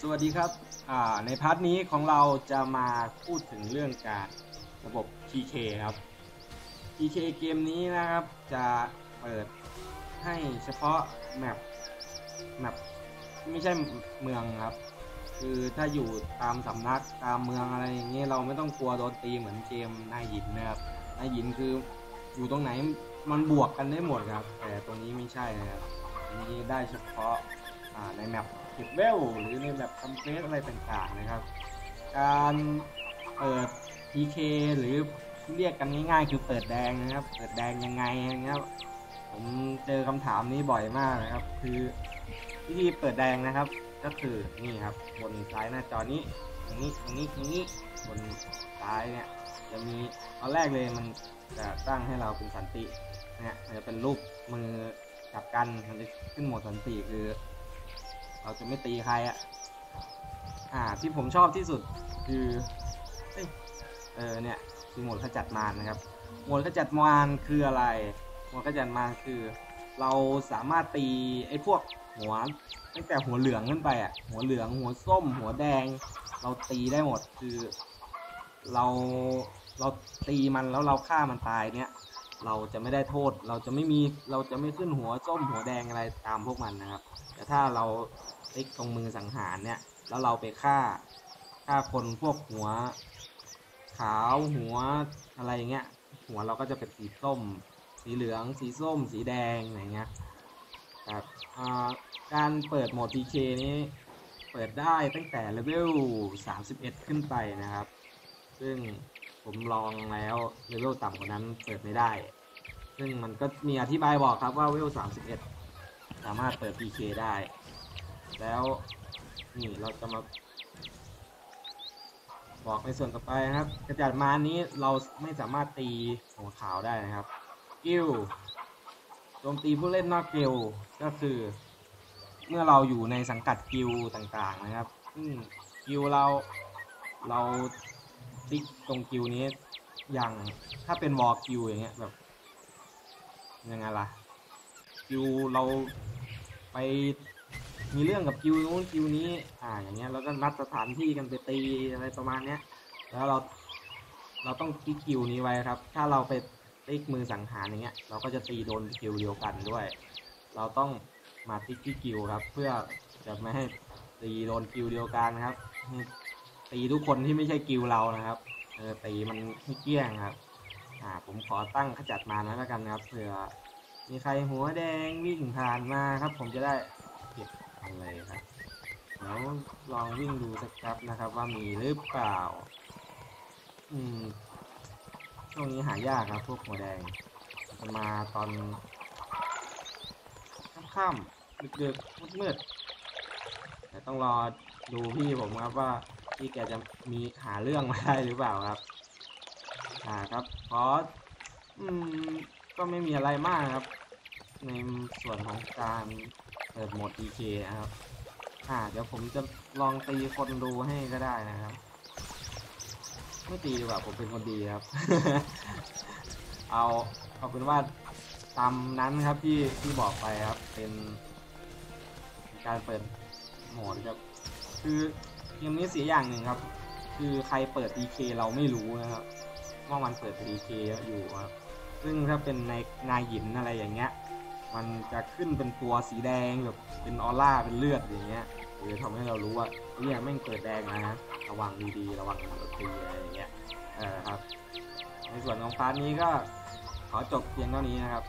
สวัสดีครับในพาร์ทนี้ของเราจะมาพูดถึงเรื่องการระบบ PK ครับ PK เกมนี้นะครับจะเปิดให้เฉพาะแมปแมปไม่ใช่เมืองครับ คือถ้าอยู่ตามสำนักตามเมืองอะไรอย่างเงี้ยเราไม่ต้องกลัวโดนตีเหมือนเกมนายหินนะครับนายหินคืออยู่ตรงไหนมันบวกกันได้หมดครับ แต่ตัวนี้ไม่ใช่นะครับอันนี้ได้เฉพาะในแมป เก็บเวลหรือในแมปคอมเพลสอะไรต่างๆนะครับ การเปิด PK หรือเรียกกันง่ายๆคือเปิดแดงนะครับ เปิดแดงยังไงนะครับผมเจอคำถามนี้บ่อยมากนะครับ คือวิธีเปิดแดงนะครับ ก็คือนี่ครับ บนซ้ายหน้าจอนี้ตรงนี้ตรงนี้ตรงนี้บนซ้ายเนี่ยจะมีตอนแรกเลยมันจะตั้งให้เราเป็นสันติเนี่ยมันจะเป็นรูปมือจับกันมันจะขึ้นโหมดสันติคือ เราจะไม่ตีใครอะ่ะ อ่าที่ผมชอบที่สุดคือเอเออเนี่ยคือโหมดขจัดมารนะครับโหมดขจัดมารคืออะไรโหมดขจัดมารคือ เราสามารถตีไอ้พวกหัวตั้งแต่หัวเหลืองขึ้นไปอะ หัวเหลืองหัวส้ม หัวแดง เราตีได้หมดคือ เราเราตีมันแล้วเราฆ่ามันตายเนี่ย เราจะไม่ได้โทษ เราจะไม่มีเราจะไม่ขึ้นหัวส้มหัวแดงอะไรตามพวกมันนะครับ แต่ถ้าเราติ๊กตรงมือสังหารเนี่ย แล้วเราไปฆ่าฆ่าคนพวกหัว ขาวหัวอะไรอย่างเงี้ย หัวเราก็จะเป็นสีส้ม สีเหลือง สีส้ม สีแดงอะไรเงี้ยครับการเปิดโหมด PK นี้เปิดได้ตั้งแต่เลเวล 31 ขึ้นไปนะครับ ซึ่ง ผมลองแล้วเลเวลต่ำกว่านั้นเปิดไม่ได้ ซึ่งมันก็มีอธิบายบอกครับว่าเลเวล 31 สามารถเปิด PK ได้ แล้วนี่เราจะมาบอกในส่วนต่อไปนะครับ กระจัดมานี้เราไม่สามารถตีหัวขาวได้นะครับกิลโจมตีผู้เล่นนอกกิลก็คือ เมื่อเราอยู่ในสังกัดกิลต่างๆนะครับกิลเราเรา ติ๊กตรงกิลนี้อย่างถ้าเป็นวอลกิลอย่างเงี้ยแบบยังไงล่ะกิลเราไปมีเรื่องกับกิลนู้นกิลนี้อ่าอย่างเงี้ยแล้วก็นัดสถานที่กันไปตีอะไรประมาณเนี้ยแล้วเราเราต้องติ๊กกิลนี้ไว้ครับ ถ้าเราไปติ๊กมือสังหารอย่างเงี้ยเราก็จะตีโดนกิลเดียวกันด้วย เราต้องมาติ๊กที่กิลครับ เพื่อจะไม่ให้ตีโดนกิลเดียวกันนะครับ ตีทุกคนที่ไม่ใช่กิลเรานะครับ เออตีมันให้เกี้ยงครับ อ่า ผมขอตั้งขจัดมานะแล้วกันนะครับเผื่อมีใครหัวแดงวิ่งผ่านมาครับ ผมจะได้เก็บมันเลยครับเดี๋ยวลองวิ่งดูสักครับนะครับ ว่ามีหรือเปล่า อืมช่วงนี้หายากครับ พวกหัวแดงจะมาตอนค่ำๆดึกๆมืดๆแต่ต้องรอดูพี่ผมครับว่า พี่แกจะมีหาเรื่องมาได้หรือเปล่าครับ อ่าครับเพราะอืมก็ไม่มีอะไรมากครับ ในส่วนของการเปิดโหมด DK นะครับ อ่า เดี๋ยวผมจะลองตีคนดูให้ก็ได้นะครับ ไม่ตีดีกว่าผมเป็นคนดีครับ เอาเอาเป็นว่าตามนั้นครับที่ที่บอกไปครับเป็นการเปิดโหมดครับ คือ เกมนี้เสียอย่างหนึ่งครับ คือใครเปิด DK เราไม่รู้นะครับว่ามันเปิด DK อยู่ครับ ซึ่งถ้าเป็นในนายหินอะไรอย่างเงี้ย มันจะขึ้นเป็นตัวสีแดงแบบเป็นออร่าเป็นเลือดอย่างเงี้ยหรือทำให้เรารู้ว่าเนี่ยแม่งเปิดแดงนะ ระวังดีๆ ระวังโดนตีอะไรอย่างเงี้ยเออครับ ในส่วนของพาร์ทนี้ก็ขอจบเพียงเท่านี้นะครับ